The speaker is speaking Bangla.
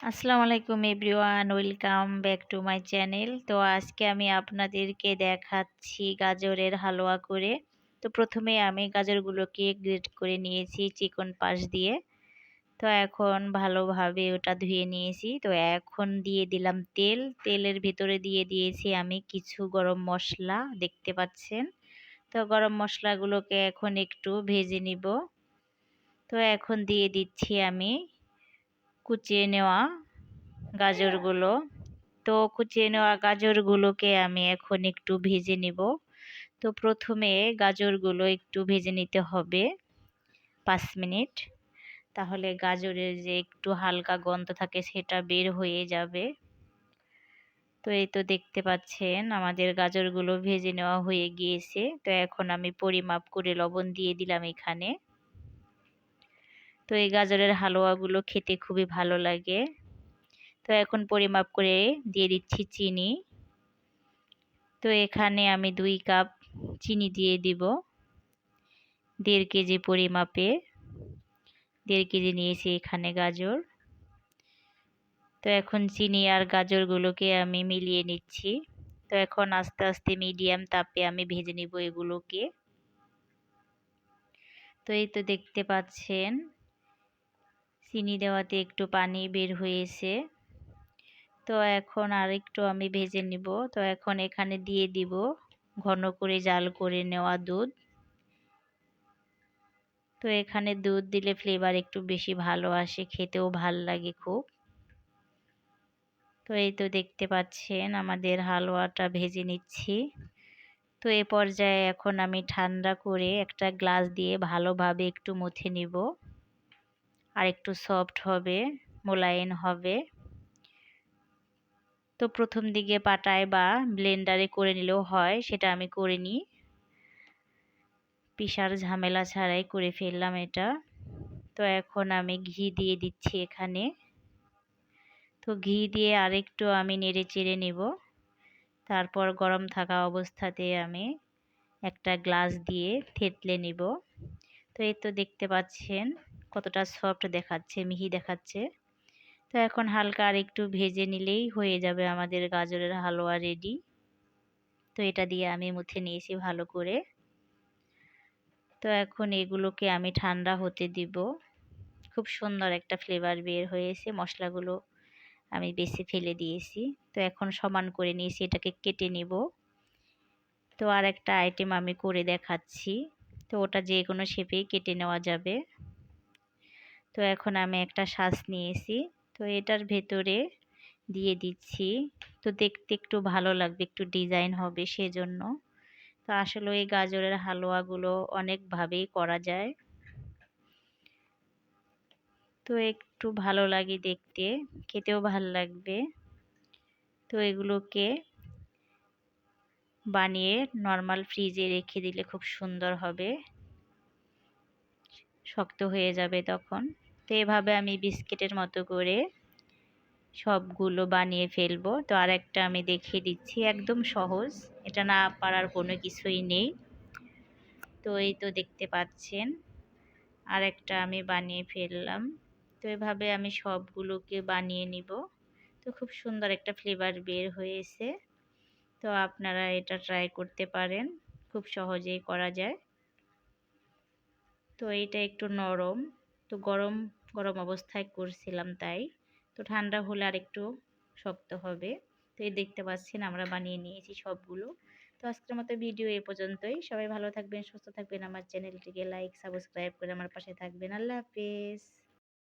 আসসালামু আলাইকুম everyone, welcome back to my channel. তো আজকে আমি আপনাদেরকে দেখাচ্ছি গাজরের হালুয়া করে। তো প্রথমে আমি গাজরগুলোকে গ্রেট করে নিয়েছি চিকন পাশ দিয়ে। তো এখন ভালোভাবে ওটা ধুয়ে নিয়েছি। তো এখন দিয়ে দিলাম তেল। তেলের ভিতরে দিয়ে দিয়েছি আমি কিছু গরম মশলা, দেখতে পাচ্ছেন? তো গরম মশলাগুলোকে এখন একটু ভেজে নিব। তো এখন দিয়ে দিচ্ছি আমি কুচিয়ে নেওয়া গাজরগুলো। তো কুচিয়ে নেওয়া গাজরগুলোকে আমি এখন একটু ভেজে নিব। তো প্রথমে গাজরগুলো একটু ভেজে নিতে হবে পাঁচ মিনিট। তাহলে গাজরের যে একটু হালকা গন্ধ থাকে সেটা বের হয়ে যাবে। তো এই তো দেখতে পাচ্ছেন, আমাদের গাজরগুলো ভেজে নেওয়া হয়ে গিয়েছে। তো এখন আমি পরিমাপ করে লবণ দিয়ে দিলাম এখানে। তো এই গাজরের হালুয়াগুলো খেতে খুবই ভালো লাগে। তো এখন পরিমাপ করে দিয়ে দিচ্ছি চিনি। তো এখানে আমি দুই কাপ চিনি দিয়ে দিব। দেড় কেজি পরিমাপে। দেড় কেজি নিয়েছি এখানে গাজর। তো এখন চিনি আর গাজরগুলোকে আমি মিলিয়ে নিচ্ছি। তো এখন আস্তে আস্তে মিডিয়াম তাপে আমি ভেজে নিব এগুলোকে। তো এই তো দেখতে পাচ্ছেন। চিনি দেওয়াতে একটু পানি বের হয়েছে। তো এখন আর একটু আমি ভেজে নিব। তো এখন এখানে দিয়ে দিব ঘন করে জাল করে নেওয়া দুধ। তো এখানে দুধ দিলে ফ্লেভার একটু বেশি ভালো আসে, খেতেও ভালো লাগে খুব। তো এই তো দেখতে পাচ্ছেন আমাদের হালুয়াটা ভেজে নিচ্ছি। তো এ পর্যায়ে এখন আমি ঠান্ডা করে একটা গ্লাস দিয়ে ভালোভাবে একটু মুছে নিব। আর একটু সফট হবে, মোলায়েম হবে। তো প্রথম দিকে পাটায় বা ব্লেন্ডারে করে নিলেও হয়, সেটা আমি করে নিই। পিসার ঝামেলা ছাড়াই করে ফেললাম এটা। তো এখন আমি ঘি দিয়ে দিচ্ছি এখানে। তো ঘি দিয়ে আরেকটু আমি নেড়ে চেড়ে নেব। তারপর গরম থাকা অবস্থাতে আমি একটা গ্লাস দিয়ে থেতলে নিব। তো এই তো দেখতে পাচ্ছেন। কতটা সফট দেখাচ্ছে, মিহি দেখাচ্ছে। তো এখন হালকা আর একটু ভেজে নিলেই হয়ে যাবে আমাদের গাজরের হালুয়া রেডি তো এটা দিয়ে আমি মুছে নিয়েছি ভালো করে। তো এখন এগুলোকে আমি ঠান্ডা হতে দিব। খুব সুন্দর একটা ফ্লেভার বের হয়েছে, মশলাগুলো আমি বেশি ফেলে দিয়েছি। তো এখন সমান করে নিয়েছি, এটাকে কেটে নিব। তো আর একটা আইটেম আমি করে দেখাচ্ছি। তো ওটা যে কোনো শেপেই কেটে নেওয়া যাবে। তো এখন আমি একটা শ্বাস নিয়েছি। তো এটার ভেতরে দিয়ে দিচ্ছি। তো দেখতে একটু ভালো লাগবে, একটু ডিজাইন হবে সেজন্য। তো আসলে এই গাজরের হালুয়াগুলো অনেকভাবেই করা যায়। তো একটু ভালো লাগে দেখতে, খেতেও ভালো লাগবে। তো এগুলোকে বানিয়ে নর্মাল ফ্রিজে রেখে দিলে খুব সুন্দর হবে। শক্ত হয়ে যাবে তখন। তো এভাবে আমি বিস্কিটের মতো করে সবগুলো বানিয়ে ফেলব। তো আর একটা আমি দেখিয়ে দিচ্ছি, একদম সহজ। এটা না পারার কোনো কিছুই নেই। তো এই তো দেখতে পাচ্ছেন, আরেকটা আমি বানিয়ে ফেললাম। তো এভাবে আমি সবগুলোকে বানিয়ে নিব। তো খুব সুন্দর একটা ফ্লেভার বের হয়েছে। তো আপনারা এটা ট্রাই করতে পারেন, খুব সহজেই করা যায়। তো এটা একটু নরম। তো গরম গরম অবস্থায় করছিলাম তাই। তো ঠান্ডা হলে আর একটু শক্ত হবে। তো এই দেখতে পাচ্ছেন আমরা বানিয়ে নিয়েছি সবগুলো। তো আজকের মতো ভিডিও এ পর্যন্তই। সবাই ভালো থাকবেন, সুস্থ থাকবেন। আমার চ্যানেলটিকে লাইক সাবস্ক্রাইব করে আমার পাশে থাকবেন। আল্লাহ হাফেজ।